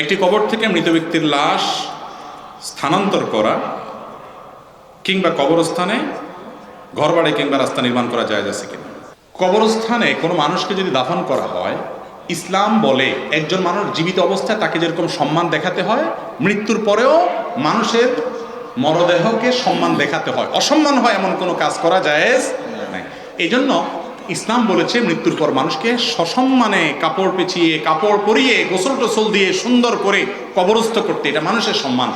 একটি কবর থেকে মৃত ব্যক্তির লাশ স্থানান্তর করা কিংবা কবরস্থানে ঘরবাড়ি কিংবা রাস্তা নির্মাণ করা যায় যাচ্ছে কিনা। কবরস্থানে কোনো মানুষকে যদি দাফন করা হয়, ইসলাম বলে একজন মানুষ জীবিত অবস্থায় তাকে যেরকম সম্মান দেখাতে হয়, মৃত্যুর পরেও মানুষের মরদেহকে সম্মান দেখাতে হয়। অসম্মান হয় এমন কোনো কাজ করা যায় নাই। এই জন্য ইসলাম বলেছে, মৃত্যুর পর মানুষকে সসম্মানে কাপড় পেঁচিয়ে, কাপড় পরিয়ে, গোসল টোসল দিয়ে সুন্দর করে কবরস্থ করতে। এটা মানুষের সম্মান।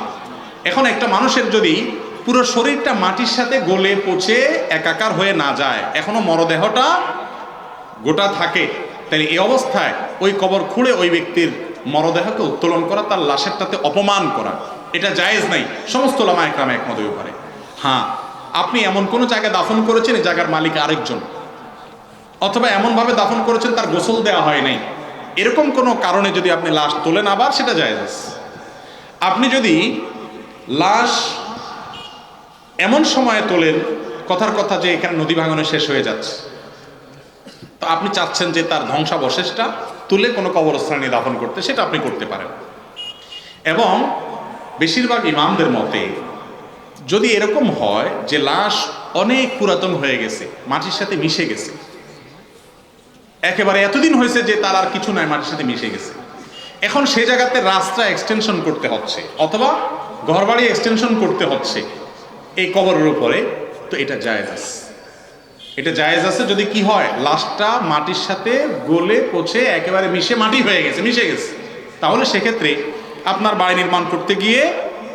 এখন একটা মানুষের যদি পুরো শরীরটা মাটির সাথে গলে পচে, একাকার হয়ে না যায়, এখনও মরদেহটা গোটা থাকে, তাহলে এই অবস্থায় ওই কবর খুঁড়ে ওই ব্যক্তির মরদেহকে উত্তোলন করা, তার লাশেরটাতে অপমান করা। এটা জায়েজ নাই। সমস্ত লামা একরামে একমত হয়ে পারে হ্যাঁ আপনি এমন কোনো জায়গায় দাফন করেছেন, এই জায়গার মালিক আরেকজন। অথবা এমনভাবে দাফন করেছেন তার গোসল দেওয়া হয় নাই। এরকম কোনো কারণে যদি আপনি লাশ তোলেন, আবার সেটা আছে। আপনি যদি লাশ এমন সময়ে তোলেন, কথার কথা যে এখানে নদী ভাঙনে শেষ হয়ে যাচ্ছে। তো আপনি চাচ্ছেন যে তার ধ্বংসাবশেষটা তুলে কোনো কবরস্থানে দাফন করতে, সেটা আপনি করতে পারেন। এবং বেশিরভাগ ইমামদের মতে, যদি এরকম হয় যে লাশ অনেক পুরাতন হয়ে গেছে, মাটির সাথে মিশে গেছে একেবারে এতদিন হয়েছে যে তার আর কিছু নাই, মাটির সাথে মিশে গেছে। এখন সে জায়গাতে রাস্তা এক্সটেনশন করতে হচ্ছে, অথবা ঘরবাড়ি এক্সটেনশন করতে হচ্ছে, এই কবরের উপরে, তো এটা জায়েজ আছে। এটা জায়েজ আছে যদি কি হয়, লাশটা মাটির সাথে গলে, পচে, একেবারে মিশে, মাটি হয়ে গেছে, মিশে গেছে। তাহলে সেক্ষেত্রে আপনার বাড়ি নির্মাণ করতে গিয়ে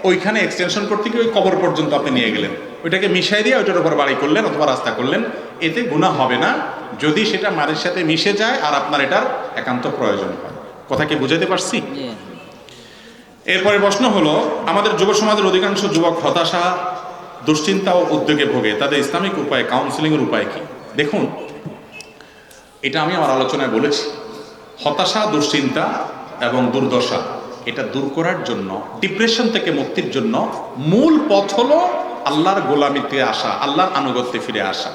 ওইখানে এক্সটেনশন করতে গিয়ে ওই কবর পর্যন্ত আপনি নিয়ে গেলেন। ওইটাকে মিশাই দিয়ে ওইটার উপর বাড়ি করলেন অথবা রাস্তা করলেন। এতে গুণা হবে না। যদি সেটা মাটির সাথে মিশে যায় আর আপনার এটার একান্ত প্রয়োজন হয়। কথা কি বুঝাতে পারছি? এরপরে প্রশ্ন হলো, আমাদের যুব সমাজের অধিকাংশ যুবক হতাশা, দুশ্চিন্তা ও উদ্যোগে ভোগে। তাদের ইসলামিক উপায় কাউন্সিলিংয়ের উপায় কি? দেখুন, এটা আমি আমার আলোচনায় বলেছি। হতাশা, দুশ্চিন্তা এবং দুর্দশা এটা দূর করার জন্য ডিপ্রেশন থেকে মুক্তির জন্য মূল পথ হলো আল্লাহর গোলামিতে আসা, আল্লাহর আনুগত্যে ফিরে আসা।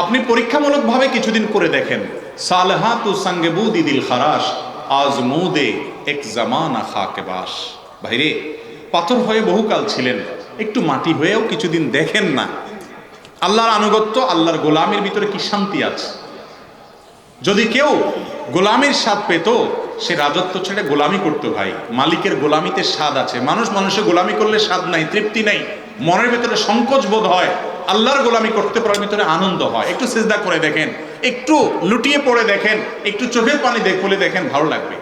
আপনি পরীক্ষামূলকভাবে কিছুদিন করে দেখেন সালহা তু সঙ্গে বুদি দিল খারাস আজ মুদে এক জামানা খাকে বাস। ভাইরে, পাথর হয়ে বহুকাল ছিলেন, একটু মাটি হয়েও কিছুদিন দেখেন না। আল্লাহর আনুগত্য, আল্লাহর গোলামের ভিতরে কি শান্তি আছে? যদি কেউ গোলামের স্বাদ পেত সে রাজত্ব ছেড়ে গোলামি করতো ভাই। মালিকের গোলামিতে স্বাদ আছে। মানুষ মানুষের গোলামি করলে স্বাদ নাই, তৃপ্তি নাই। মনের ভিতরে সংকোচ বোধ হয়। আল্লাহর গোলামি করতে পারার ভিতরে আনন্দ হয়। একটু চেষ্টা করে দেখেন, একটু লুটিয়ে পড়ে দেখেন, একটু চোখের পানি দেখ বলে দেখেন, ভালো লাগবে।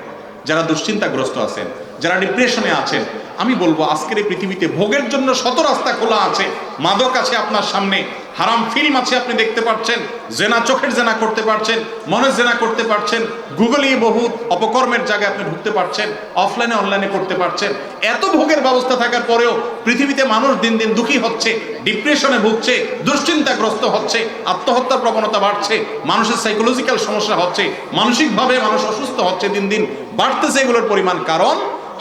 যারা দুশ্চিন্তাগ্রস্ত আছেন, যারা ডিপ্রেশনে আছেন, আমি বলব আজকের এই পৃথিবীতে ভোগের জন্য শত রাস্তা খোলা আছে। মাদক আছে আপনার সামনে। হারাম ফিল্ম আছে, আপনি দেখতে পাচ্ছেন জেনা, চোখের জেনা করতে পারছেন, মনের জেনা করতে পারছেন গুগলে বহু অপকর্মের জায়গায় আপনি ঢুকতে পারছেন অফলাইনে অনলাইনে করতে পারছেন। এত ভোগের ব্যবস্থা থাকার পরেও পৃথিবীতে মানুষ দিন দিন দুঃখী হচ্ছে ডিপ্রেশনে ভুগছে, দুশ্চিন্তাগ্রস্ত হচ্ছে, আত্মহত্যার প্রবণতা বাড়ছে, মানুষের সাইকোলজিক্যাল সমস্যা হচ্ছে, মানসিকভাবে মানুষ অসুস্থ হচ্ছে দিন দিন, বাড়তেছে এগুলোর পরিমাণ। কারণ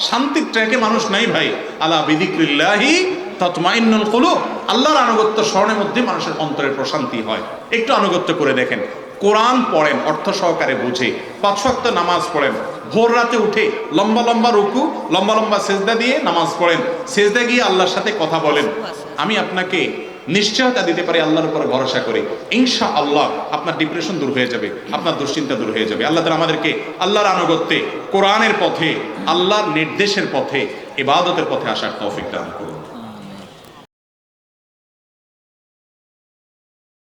শান্তির ট্র্যাকে মানুষ নাই ভাই। আলা বিদিক্রিল্লাহি তৎমাইন্নুল কুলুব। আল্লাহর আনুগত্য স্মরণের মধ্যে মানুষের অন্তরের প্রশান্তি হয়। একটু আনুগত্য করে দেখেন। কোরআন পড়েন, অর্থ সহকারে বুঝে। পাঁচ ওয়াক্ত নামাজ পড়েন। ভোর রাতে উঠে লম্বা লম্বা রুকু, লম্বা লম্বা সেজদা দিয়ে নামাজ পড়েন। সেজদা গিয়ে আল্লাহর সাথে কথা বলেন। আমি আপনাকে নিশ্চয়তা দিতে পারি, আল্লাহর উপরে ভরসা করে। ইনশা আল্লাহ আপনার ডিপ্রেশন দূর হয়ে যাবে, আপনার দুশ্চিন্তা দূর হয়ে যাবে। আল্লাহ তাআলা আমাদেরকে আল্লাহর আনুগত্যে কোরআনের পথে, আল্লাহর নির্দেশের পথে, ইবাদতের পথে আসার তৌফিক দান করুন।